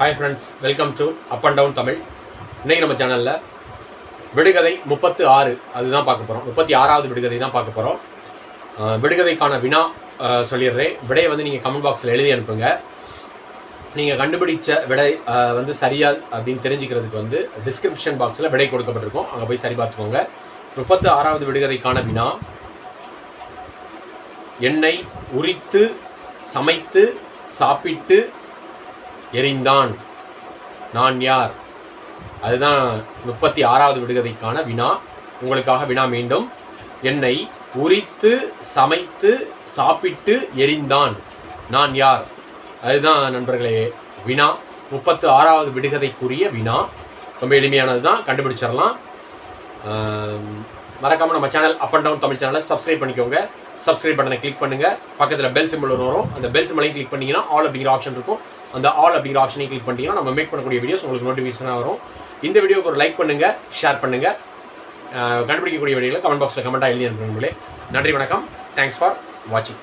Hi friends welcome to up and down Tamil இன்னைக்கு நம்ம சேனலில் விடுகதை முப்பத்து ஆறு அதுதான் பார்க்க போகிறோம் முப்பத்தி ஆறாவது விடுகதை தான் பார்க்க போகிறோம் விடுகதைக்கான வினா சொல்லிடுறேன். விடையை வந்து நீங்கள் கமெண்ட் பாக்ஸில் எழுதி அனுப்புங்க. நீங்கள் கண்டுபிடிச்ச விடை வந்து சரியா அப்படின்னு தெரிஞ்சுக்கிறதுக்கு வந்து டிஸ்கிரிப்ஷன் பாக்ஸில் விடை கொடுக்கப்பட்டிருக்கும். அங்கே போய் சரி பார்த்துக்கோங்க. முப்பத்து ஆறாவது விடுகதைக்கான வினா எண்ணெய் உரித்து சமைத்து சாப்பிட்டு எரிந்தான். நான் யார்? அதுதான் முப்பத்தி ஆறாவது விடுகதைக்கான வினா. உங்களுக்காக வினா மீண்டும். என்னை உரித்து சமைத்து சாப்பிட்டு எரிந்தான். நான் யார்? அதுதான் நண்பர்களே வினா. முப்பத்து ஆறாவது விடுகதைக்குரிய வினா. ரொம்ப எளிமையானது தான் கண்டுபிடிச்சிடலாம். மறக்காமல் மறக்காம நம்ம channel up and down Tamil சேனலை சப்ஸ்கிரைப் பண்ணிக்கோங்க. சப்ஸ்கிரைப் பட்டனை கிளிக் பண்ணுங்கள் பக்கத்தில் பெல் சிம்பிள் ஒன்று வரும். அந்த பெல் சிம்பிளையும் கிளிக் பண்ணிங்கன்னா ஆல் அப்படிங்கிற ஆப்ஷன் இருக்கும். அந்த ஆல் அப்படிங்கிற ஆப்ஷனையும் கிளிக் பண்ணிங்கன்னா நம்ம மேக் பண்ணக்கூடிய வீடியோஸ் உங்களுக்கு நோட்டிஃபிகேஷனாக வரும். இந்த வீடியோக்கு ஒரு லைக் பண்ணுங்கள் ஷேர் பண்ணுங்கள் கண்டுபிடிக்கக்கூடிய வீடியோவில் கமெண்ட் பாக்ஸில் கமெண்ட்டாக எழுதி அனுப்புங்களே நன்றி வணக்கம். தேங்க்ஸ் ஃபார் வாட்சிங்